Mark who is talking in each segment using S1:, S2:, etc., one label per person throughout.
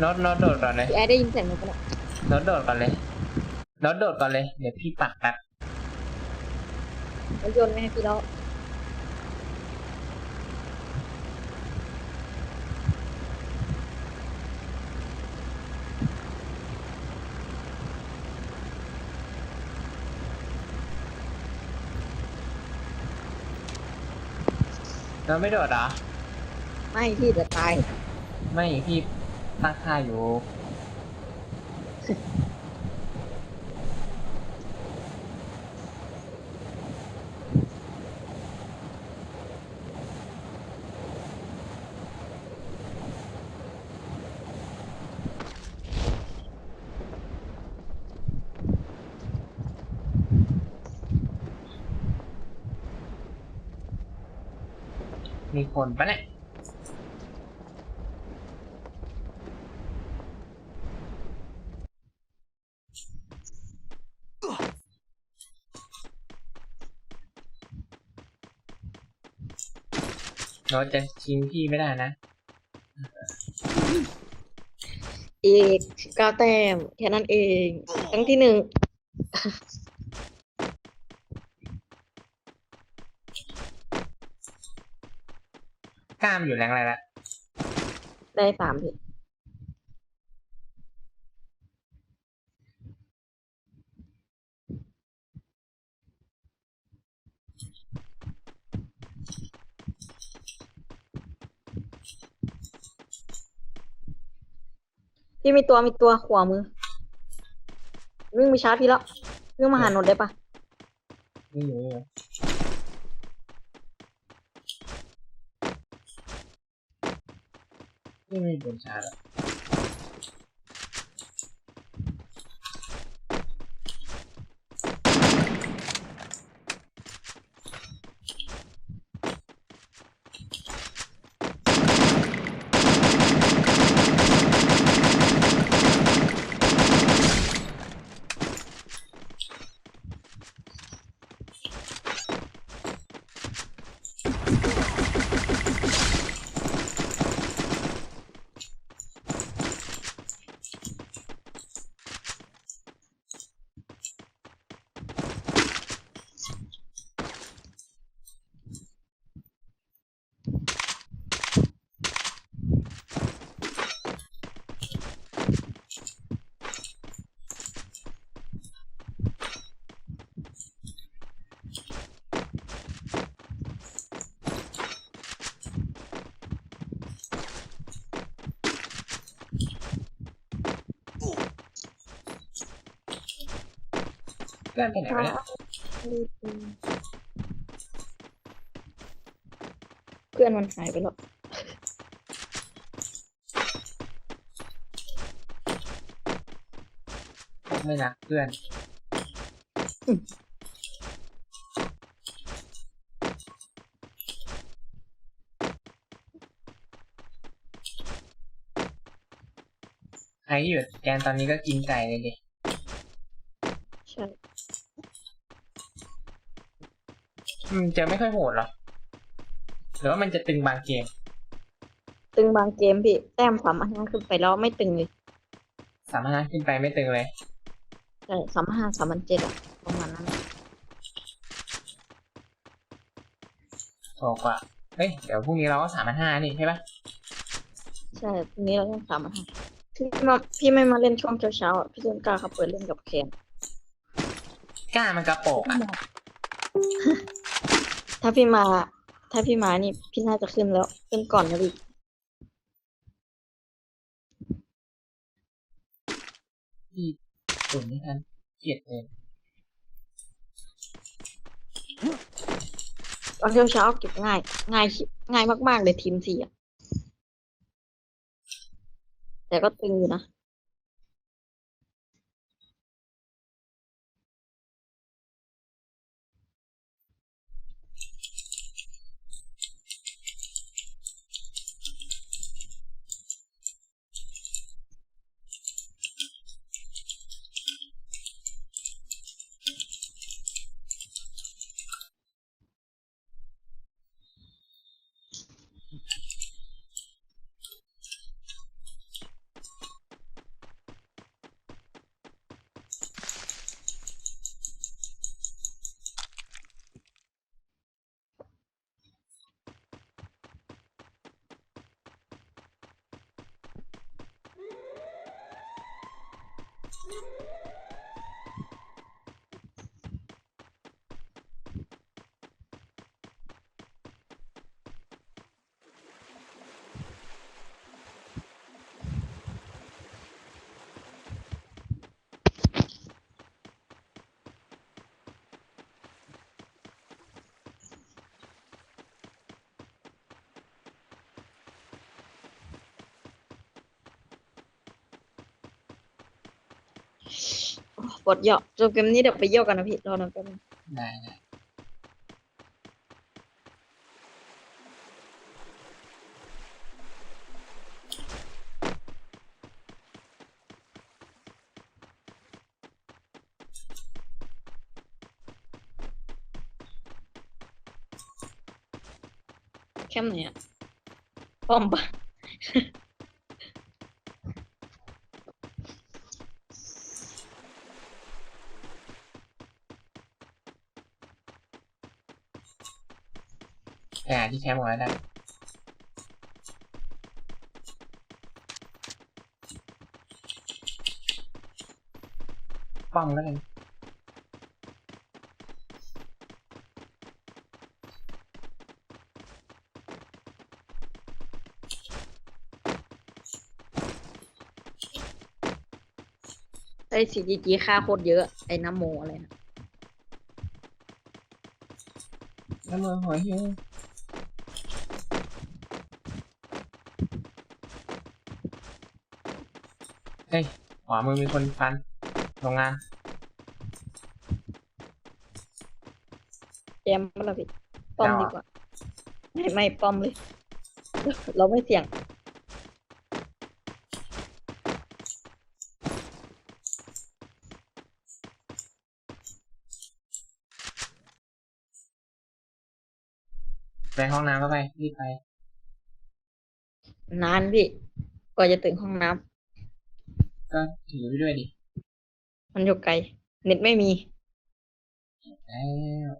S1: โน้ตโน้ตโดดก่อนเลย
S2: พี่แอร์ได้ยินเสียงหนูปะเนี่ย
S1: โน้ตโดดก่อนเลยโน้ตโดดก่อนเลย เดี๋ยวพี่ปักแป๊บ
S2: รถยนต์ไม่ให้พี่แล้ว
S1: โน้ตไม่โดดเหรอ
S2: ไม่พี่จะตาย
S1: ไม่พี่ ตั้งค่าอยู่ มีคนปะเนี่ย เราจะชิงพี่ไม่ได้นะ
S2: อีกเก้าแต้มแค่นั้นเอง ครั้งที่หนึ่ง
S1: กล้ามอยู่แรงอะไรละ
S2: ได้สามพี่ พี่มีตัวมีตัวขวามือ วิ่งไปชาร์จพี่แล้ววิ่งมาหาหนดได้ปะ
S1: นี่อยู่นี่อยู่นี่ไม่เป็นชาร์จอะ พื่อนไปไหนวะเนี่ย
S2: เพื่อนมันหายไปแล้ว
S1: ไม่รักเพื่อนใครที่อยู่แกนตอนนี้ก็กินไก่เลยดิ
S2: ใช่
S1: มันจะไม่ค่อยโหดหรอหรือว่ามันจะตึงบางเกม
S2: ตึงบางเกมพี่ แต้มสามห้าขึ้นไปแล้วไม่ตึงเลย
S1: สามารถขึ้นไปไม่ตึงเลย
S2: ใช่สามห้าสามเจ็ดอะประมาณนั้น
S1: โหดกว่าเฮ้ย เดี๋ยวพรุ่งนี้เราก็สามพันห้านี่ใช่ปะ
S2: ใช่ทีนี้เราต้องสามห้าพี่มาพี่ไม่มาเล่นช่วงเช้าๆอะพี่ต้นกล้าเขาเปิดเล่นกับแคน
S1: กล้ามันกระโปกอะ
S2: ถ้าพี่มา ถ้าพี่มานี่ พี่น่าจะขึ้นแล้ว ขึ้นก่อนนะพี่
S1: พี่ตุ่นไม่ทันเกลียดเลย
S2: ตอนเช้าๆเก็บง่าย ง่ายชิง่ายมาก ๆ เลยทีมสี่อะแต่ก็ตึงอยู่นะ Thank you. ปวดเหยาะจบเกมนี้เดี๋ยวไปเยี่ยวกันนะพี่รอหน่อยแป๊บนึง
S1: ได้ได้
S2: แคมไหนอะป้อมปะ
S1: ไปหาที่แคมป์ก่อนก็ได้ป้อมแล้วกัน
S2: ไอ้สีจีจีค่าโคตรเยอะ ไอ้น้ำโมอะไรนะ
S1: แล้วมือหัวหิว เฮ้ยขวามือมีคนฟันโรงงาน
S2: แจมมาละพี่ป้อมดีกว่า ไม่ไม่ป้อมเลย เราไม่เสี่ยง
S1: ไปห้องน้ำก็ไปรีบไป
S2: นานพี่กว่าจะถึงห้องน้ำ
S1: ก็ถือไปด้วยดิ
S2: มันอยู่ไกล เน็ตไม่มี
S1: แล้ว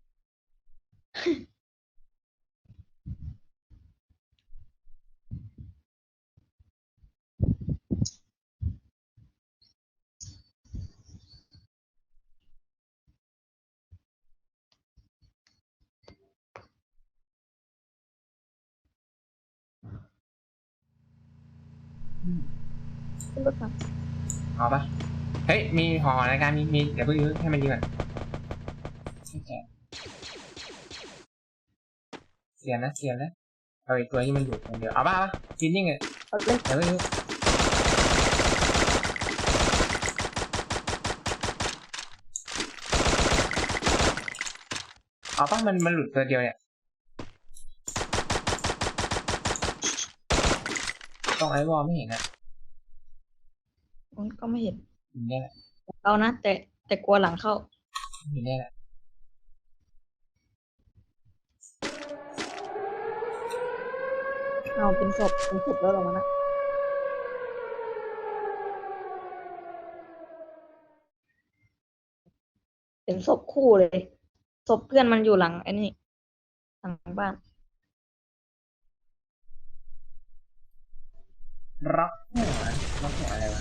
S2: ขึ้นรถ มา
S1: เอาปะเฮ้ย มีหอรายการมีมีเดี๋ยวเพิ่งยื้อให้มันยืนก่อนให้แกะเสียนนะเสียนนะเอาไอ้ตัวที่มันอยู่คนเดียวเอาปะเอาปะกินนิ่งเลย
S2: เอาเลย
S1: เดี๋ยวเพิ่งยื้อเอาปะมันมันหลุดตัวเดียวเนี่ยต้องไอ้วอลไม่เห็นนะ
S2: มันก็ไม่เห็น
S1: อยู่เนี่ยแหละ
S2: เอานะแต่แต่กลัวหลังเข้า
S1: อยู่เนี่ยแหละ
S2: เอาเป็นศพเป็นศพแล้วเหรอมันนะเป็นศพคู่เลยศพเพื่อนมันอยู่หลังไอ้นี่หลังบ้าน
S1: ร็อกหัวร็อกหัวอะไรวะ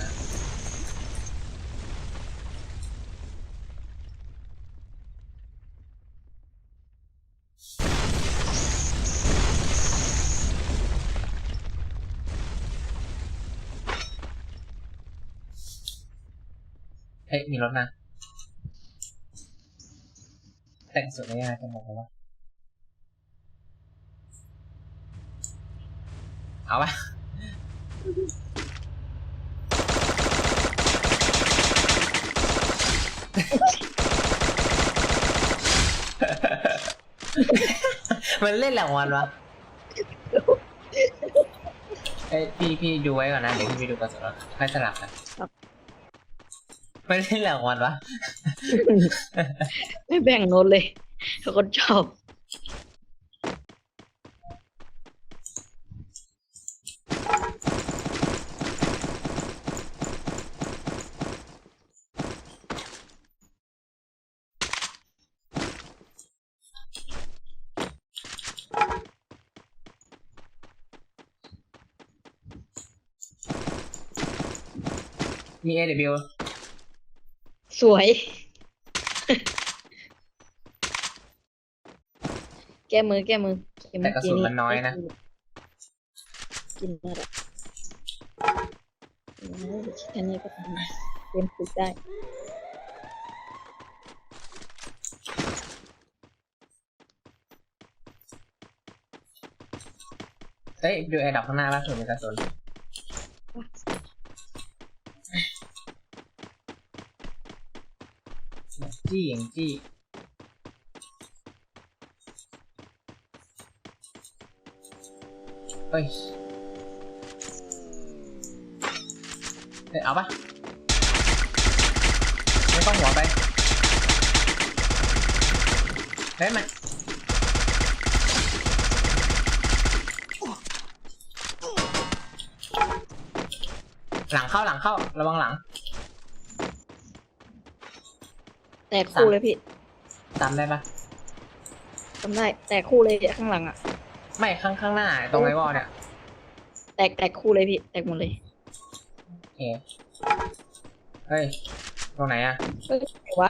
S1: มีรถนะแต่งสวยไม่ยากจังบอกว่าเอาปะมันเล่นหลังวันวะเอ้ยพี่พี่ดูไว้ก่อนนะ เดี๋ยวพี่ไปดูกระสุนแล้วค่อยสลับกัน
S2: ครับ
S1: มันเล่นหลังวันวะ
S2: ไม่แบ่งโน้ตเลยเขาก็ชอบ
S1: มี AW
S2: สวย แก้มือแก้มือแก้มื
S1: แต่กระสุนมันน้อยนะ
S2: กินได้ละแค่นี้ก็ทำเกมฝึกได้
S1: เฮ้ยดูแอร์ดับข้างหน้าล่าสุดมีกระสุน จี้อย่างจี้เฮ้ยเฮ้ยเอาปะไม่ต้องหัวไปเฮ้ยมันหลังเข้าหลังเข้า ระวังหลัง
S2: แตกคู่เลยพี่
S1: จำได้ปะ
S2: ทำได้ แตกคู่เลยข้างหลังอะ
S1: ไม่ข้างข้างหน้า ตรงไอ้วอลเนี่ย
S2: แตกแตกคู่เลยพี่ แตกหมดเลย
S1: โอเคเฮ้ย ตรงไหนอะ
S2: เฮ้ยไหนวะ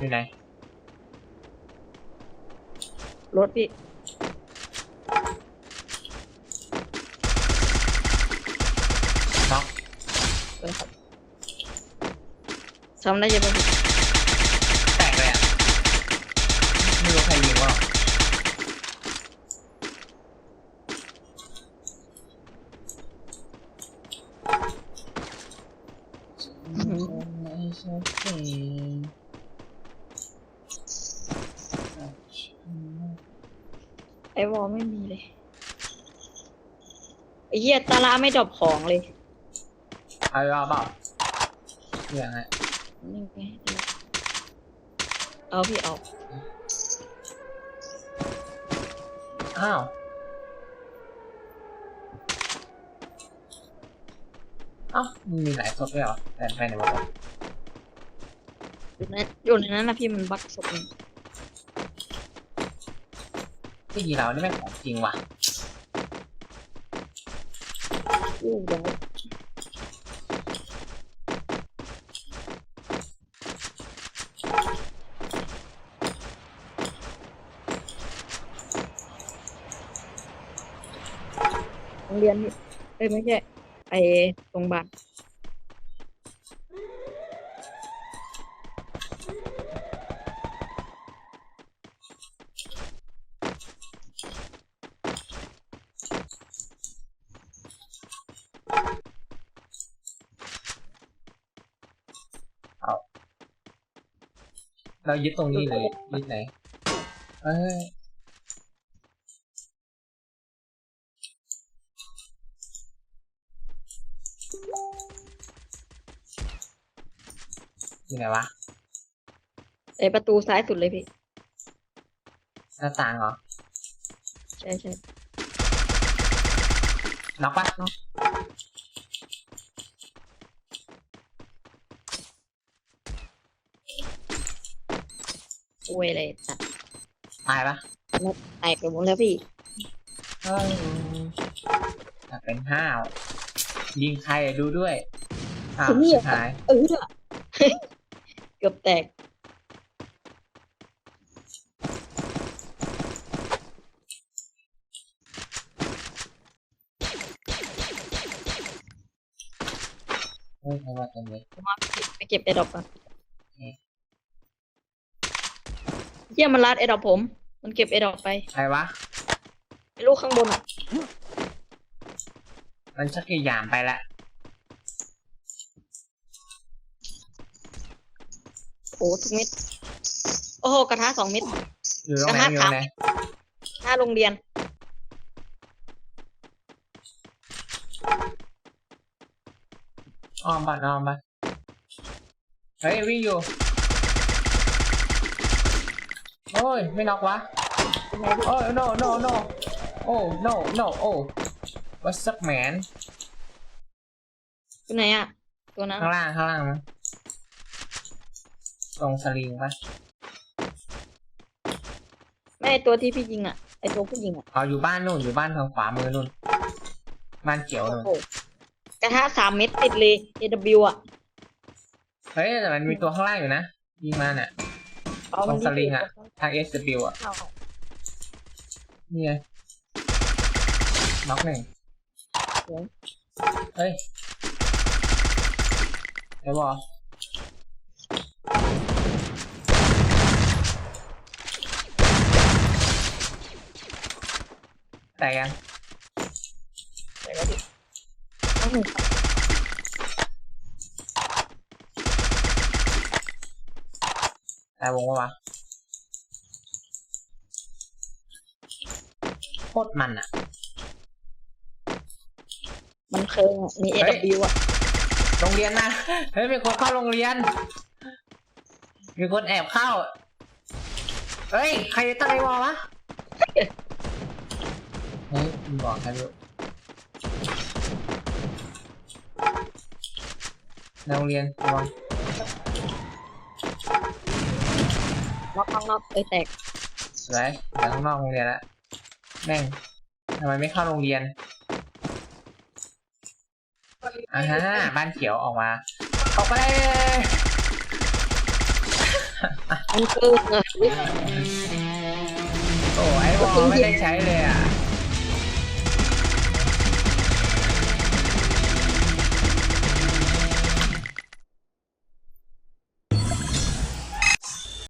S1: อยู่ไหน
S2: รถพี่
S1: น็อก
S2: เลยครับทำได้ยังไง
S1: ว
S2: อลไม่มีเลยไอเหี้ยตาลาไม่ดรอปของเลย
S1: เอาเอาเปล่าเรื่องไง
S2: นี่ไงเอาพี่เอา
S1: อ้าวเอ้ามันมีหลายศพด้วยเหรอแต่ไปไหนหมดวะ
S2: อยู่ในอยู่ในนั้นนะพี่มันบักศพนี่
S1: ที่ยีเรานี่แม่งของจริงว่ะ
S2: อู้เดี๋ยวโรงเรียนนี่เอ้ยไม่ใช่ไอ้โรงพยาบาล
S1: เรายึดตรงนี้เลยยึดไหน เอ้ยอยู่ไหนวะ
S2: ไอประตูซ้ายสุดเลยพี่
S1: หน้าต่างเหรอ
S2: ใช่ใช่
S1: น็อกปะ
S2: วยเลยตัด
S1: ตายปะ
S2: แตกไปหมดแล้วพี่
S1: เฮ้ยอยากเป็นห้าว ยิงใครอะดูด้วยอ้าว
S2: ผมเนี่
S1: สุ
S2: ย
S1: ดท้าย
S2: เออเกือบแตก
S1: เฮ้ยไม่ว่าตรงนี้
S2: ผมว่าไปเก็บไอดอปก่อน
S1: โอเค
S2: เยี่ยมันรัดไอดอปผม มันเก็บไอดอปไป
S1: ใครวะ
S2: ไอลูกข้างบนอะ
S1: มันชักกี่ยามไปละ
S2: โอ้ทุกเม็ด โอ้โหกระทะสองเม็ด
S1: อยู่ตรงไหน
S2: กระทะ
S1: อยู่ตรงไหน
S2: หน้าโรงเรียน
S1: อ้อมบ้านอ้อมบ้านเฮ้ยวิ่งอยู่ โอ้ย ไม่น็อกวะ
S2: เป็นไงพี่
S1: โอ้ย no no no อ้ no no โอ้ what's up man
S2: อยู่ไหนอะตัวนั้น
S1: ข้างล่าง ข้างล่างมั้งตรงสลิงปะ
S2: ไม่ไอ้ตัวที่พี่ยิงอะไอตัวผู้ยิงอะ
S1: เอาอยู่บ้านนู่น อยู่บ้านทางขวามือนู่น บ้านเขียว
S2: โอ้
S1: นู่น
S2: โหกระทะสามเม็ดติดเลย AW อะ
S1: เฮ้ย แต่มันมีตัวข้างล่างอยู่นะ ยิงมาเนี่ย
S2: เอา
S1: ตรงสลิงอะ
S2: มัน
S1: ทาง SW อะ
S2: เอา
S1: นี่ไงน็อกหนึ่งเฮ้ยเดี๋ยวบอกแต่ยัง
S2: เดี๋ยวดิเอาหนึ่งครับ
S1: แต่วงปะวะโคตรมันอะ
S2: มันเคิงอะมี
S1: เฮ้ย
S2: AW อะ
S1: โรงเรียนนะเฮ้ยมีคนเข้าโรงเรียน มีคนแอบเข้า เฮ้ย ใครตั้งไอ้วอลวะเฮ้ยมึงบอกใครรู้ในโรงเรียนระวัง
S2: น็ อกน็อกน็อกเอ้ยแตก
S1: สวยเดี๋ยวข้างนอกโรงเรียนละแม่งทำไมไม่เข้าโรงเรียนอ่าฮะบ้านเขียวออกมา ออกไปเลย
S2: มันเคิงอะ
S1: โอ้ไอ้วอลไม่ได้ใช้เลยอะ